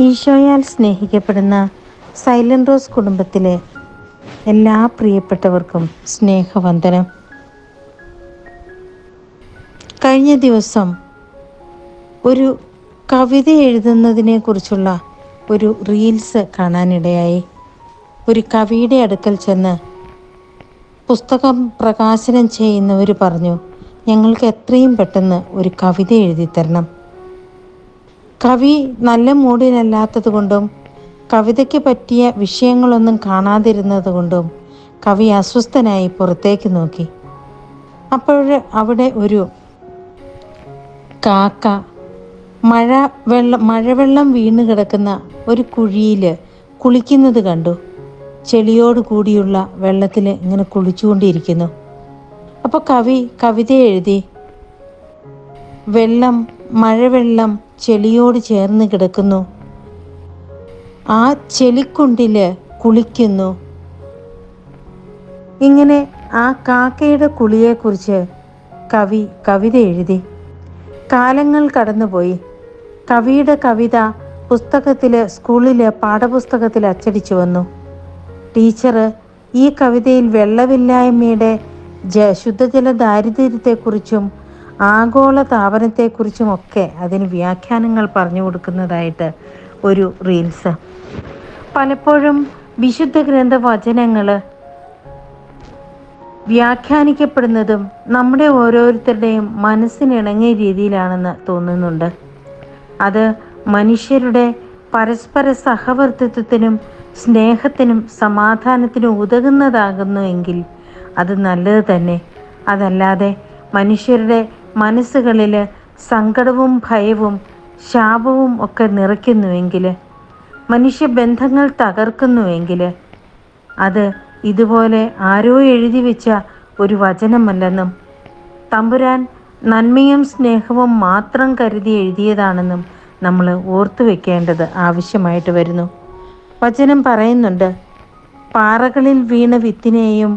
ഈശോയാൽ സ്നേഹിക്കപ്പെടുന്ന silent rose കുടുംബത്തിലെ എല്ലാ പ്രിയപ്പെട്ടവർക്കും സ്നേഹവന്ദനം. കഴിഞ്ഞ ദിവസം ഒരു കവിത എഴുതുന്നതിനെ കുറിച്ചുള്ള ഒരു റീൽസ് കാണാനിടയായി. ഒരു കവിയുടെ അടുക്കൽ ചെന്ന് പുസ്തകം പ്രകാശനം ചെയ്യുന്നവർ പറഞ്ഞു ഞങ്ങൾക്ക് എത്രയും പെട്ടെന്ന് ഒരു കവിത എഴുതി തരണം കവി നല്ല മൂഡിലല്ലാത്തത് കൊണ്ടും കവിതയ്ക്ക് പറ്റിയ വിഷയങ്ങളൊന്നും കാണാതിരുന്നത് കൊണ്ടും കവി അസ്വസ്ഥനായി പുറത്തേക്ക് നോക്കി. അപ്പോൾ അവിടെ ഒരു കാക്ക മഴ വെള്ളം മഴവെള്ളം വീണ് കിടക്കുന്ന ഒരു കുഴിയിൽ കുളിക്കുന്നത് കണ്ടു. ചെളിയോട് കൂടിയുള്ള വെള്ളത്തിൽ ഇങ്ങനെ കുളിച്ചുകൊണ്ടിരിക്കുന്നു. അപ്പോൾ കവി കവിത എഴുതി വെള്ളം മഴവെള്ളം ചെളിയോട് ചേർന്ന് കിടക്കുന്നു. ആ ചെളിക്കുണ്ടിൽ കുളിക്കുന്നു. ഇങ്ങനെ ആ കാക്കയുടെ കുളിയെക്കുറിച്ച് കവി കവിത എഴുതി. കാലങ്ങൾ കടന്നുപോയി. കവിയുടെ കവിത പുസ്തകത്തിൽ സ്കൂളിലെ പാഠപുസ്തകത്തിൽ അച്ചടിച്ചു വന്നു. ടീച്ചർ ഈ കവിതയിൽ വെള്ളമില്ലായ്മയുടെ ജ ശുദ്ധജല ദാരിദ്ര്യത്തെക്കുറിച്ചും ആഗോള താപനത്തെക്കുറിച്ചുമൊക്കെ അതിന് വ്യാഖ്യാനങ്ങൾ പറഞ്ഞു കൊടുക്കുന്നതായിട്ട് ഒരു റീൽസ് പലപ്പോഴും വിശുദ്ധ ഗ്രന്ഥ വചനങ്ങൾ വ്യാഖ്യാനിക്കപ്പെടുന്നതും നമ്മുടെ ഓരോരുത്തരുടെയും മനസ്സിനിണങ്ങിയ രീതിയിലാണെന്ന് തോന്നുന്നുണ്ട്. അത് മനുഷ്യരുടെ പരസ്പര സഹവർത്തിത്വത്തിനും സ്നേഹത്തിനും സമാധാനത്തിനും ഉതകുന്നതാകുന്നുവെങ്കിൽ അത് നല്ലത് തന്നെ. അതല്ലാതെ മനുഷ്യരുടെ മനസ്സുകളിൽ സങ്കടവും ഭയവും ശാപവും ഒക്കെ നിറയ്ക്കുന്നുവെങ്കിൽ മനുഷ്യബന്ധങ്ങൾ തകർക്കുന്നുവെങ്കിൽ അത് ഇതുപോലെ ആരോ എഴുതി വെച്ച ഒരു വചനമല്ലെന്നും തമ്പുരാൻ നന്മയും സ്നേഹവും മാത്രം കരുതി എഴുതിയതാണെന്നും നമ്മൾ ഓർത്തു വെക്കേണ്ടത് ആവശ്യമായിട്ട് വരുന്നു. വചനം പറയുന്നുണ്ട് പാറകളിൽ വീണ വിത്തിനെയും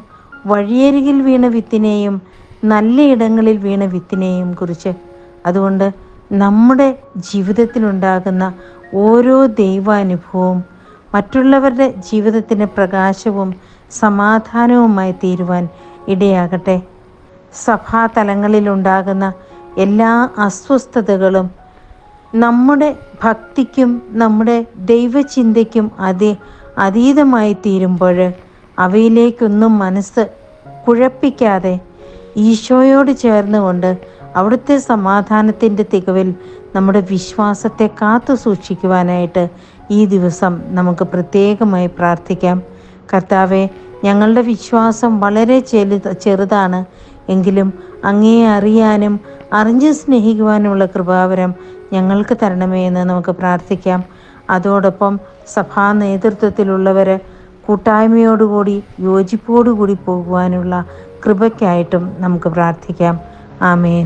വഴിയരികിൽ വീണ വിത്തിനെയും നല്ല ഇടങ്ങളിൽ വീണ വിത്തിനെയും കുറിച്ച്. അതുകൊണ്ട് നമ്മുടെ ജീവിതത്തിലുണ്ടാകുന്ന ഓരോ ദൈവാനുഭവവും മറ്റുള്ളവരുടെ ജീവിതത്തിന് പ്രകാശവും സമാധാനവുമായി തീരുവാൻ ഇടയാകട്ടെ. സഭാതലങ്ങളിലുണ്ടാകുന്ന എല്ലാ അസ്വസ്ഥതകളും നമ്മുടെ ഭക്തിക്കും നമ്മുടെ ദൈവചിന്തയ്ക്കും അതി അതീതമായി തീരുമ്പോൾ അവയിലേക്കൊന്നും മനസ്സ് കുഴപ്പിക്കാതെ ഈശോയോട് ചേർന്നുകൊണ്ട് അവിടുത്തെ സമാധാനത്തിന്റെ തികവിൽ നമ്മുടെ വിശ്വാസത്തെ കാത്തു സൂക്ഷിക്കുവാനായിട്ട് ഈ ദിവസം നമുക്ക് പ്രത്യേകമായി പ്രാർത്ഥിക്കാം. കർത്താവെ ഞങ്ങളുടെ വിശ്വാസം വളരെ ചെലു ചെറുതാണ്. എങ്കിലും അങ്ങേ അറിയാനും അറിഞ്ഞ് സ്നേഹിക്കുവാനുമുള്ള കൃപാവരം ഞങ്ങൾക്ക് തരണമേ എന്ന് നമുക്ക് പ്രാർത്ഥിക്കാം. അതോടൊപ്പം സഭാ നേതൃത്വത്തിലുള്ളവർ കൂട്ടായ്മയോടുകൂടി യോജിപ്പോടുകൂടി പോകുവാനുള്ള കൃപയ്ക്കായിട്ടും നമുക്ക് പ്രാർത്ഥിക്കാം. ആമേൻ.